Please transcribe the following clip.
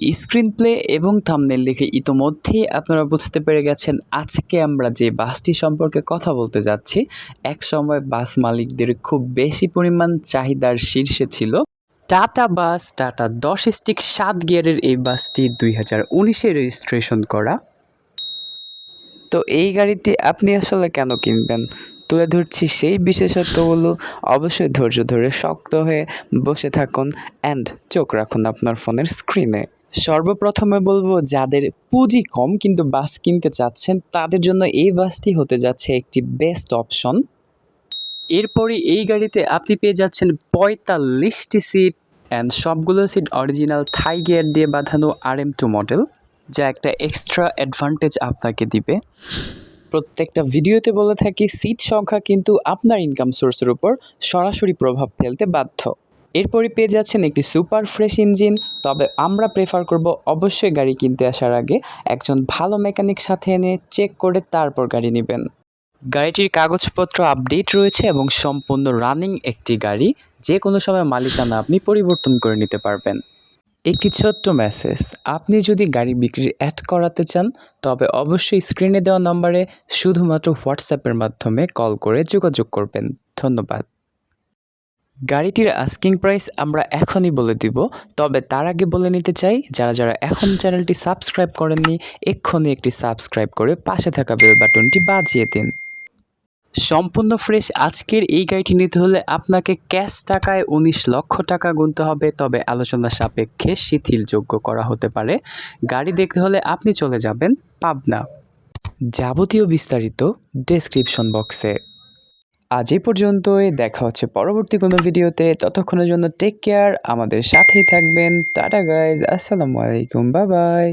screen play এবং thumbnail দেখে ইতোমধ্যেই আপনারা বুঝতে পেরে গেছেন আজকে আমরা যে বাসটি সম্পর্কে কথা বলতে যাচ্ছি, এক সময় বাস মালিকদের খুব বেশি পরিমাণ চাহিদার শীর্ষে ছিল। টাটা বাস, টাটা দশ স্টিক সাত গিয়ারের এই বাসটি দুই হাজার উনিশে রেজিস্ট্রেশন করা। তো এই গাড়িটি আপনি আসলে কেন কিনবেন? তুলে ধরছি সেই বিশেষত্বগুলো। অবশ্যই ধৈর্য ধরে শক্ত হয়ে বসে থাকুন অ্যান্ড চোখ রাখুন আপনার ফোনের স্ক্রিনে সর্বপ্রথমে বলব যাদের পুঁজি কম কিন্তু বাস কিনতে চাচ্ছেন, তাদের জন্য এই বাসটি হতে যাচ্ছে একটি বেস্ট অপশন এরপরে এই গাড়িতে আপনি পেয়ে যাচ্ছেন পঁয়তাল্লিশটি সিট অ্যান্ড সবগুলো সিট অরিজিনাল থাই গিয়ার দিয়ে বাঁধানো আর এম টু মডেল যা একটা এক্সট্রা অ্যাডভান্টেজ আপনাকে দিবে। প্রত্যেকটা ভিডিওতে বলে থাকি সিট সংখ্যা কিন্তু আপনার ইনকাম সোর্সের উপর সরাসরি প্রভাব ফেলতে বাধ্য। এরপরে পেয়ে যাচ্ছেন একটি সুপার ফ্রেশ ইঞ্জিন। তবে আমরা প্রেফার করব অবশ্যই গাড়ি কিনতে আসার আগে একজন ভালো মেকানিক সাথে এনে চেক করে তারপর গাড়ি নেবেন। গাড়িটির কাগজপত্র আপডেট রয়েছে এবং সম্পূর্ণ রানিং একটি গাড়ি। যে কোনো সময় মালিকানা আপনি পরিবর্তন করে নিতে পারবেন। একটি ছোট্ট মেসেজ আপনি যদি গাড়ি বিক্রির অ্যাড করাতে চান, তবে অবশ্যই স্ক্রিনে দেওয়া নম্বরে শুধুমাত্র হোয়াটসঅ্যাপের মাধ্যমে কল করে যোগাযোগ করবেন। ধন্যবাদ। গাড়িটির আস্কিং প্রাইস আমরা এখনই বলে দিব, তবে তার আগে বলে নিতে চাই, যারা যারা এখন চ্যানেলটি সাবস্ক্রাইব করেননি, এক্ষুনি একটি সাবস্ক্রাইব করে পাশে থাকা বেল বাটনটি বাজিয়ে দিন। সম্পূর্ণ ফ্রেশ আজকের এই গাড়িটি নিতে হলে আপনাকে ক্যাশ টাকায় উনিশ লক্ষ টাকা গুনতে হবে, তবে আলোচনা সাপেক্ষে শিথিলযোগ্য করা হতে পারে। গাড়ি দেখতে হলে আপনি চলে যাবেন পাবনা। যাবতীয় বিস্তারিত ডেসক্রিপশন বক্সে আজ এই পর্যন্তই। দেখা হচ্ছে পরবর্তী কোনো ভিডিওতে। ততক্ষণের জন্য টেক কেয়ার আমাদের সাথেই থাকবেন। টাটা গাইজ আসসালামু আলাইকুম। বা বাই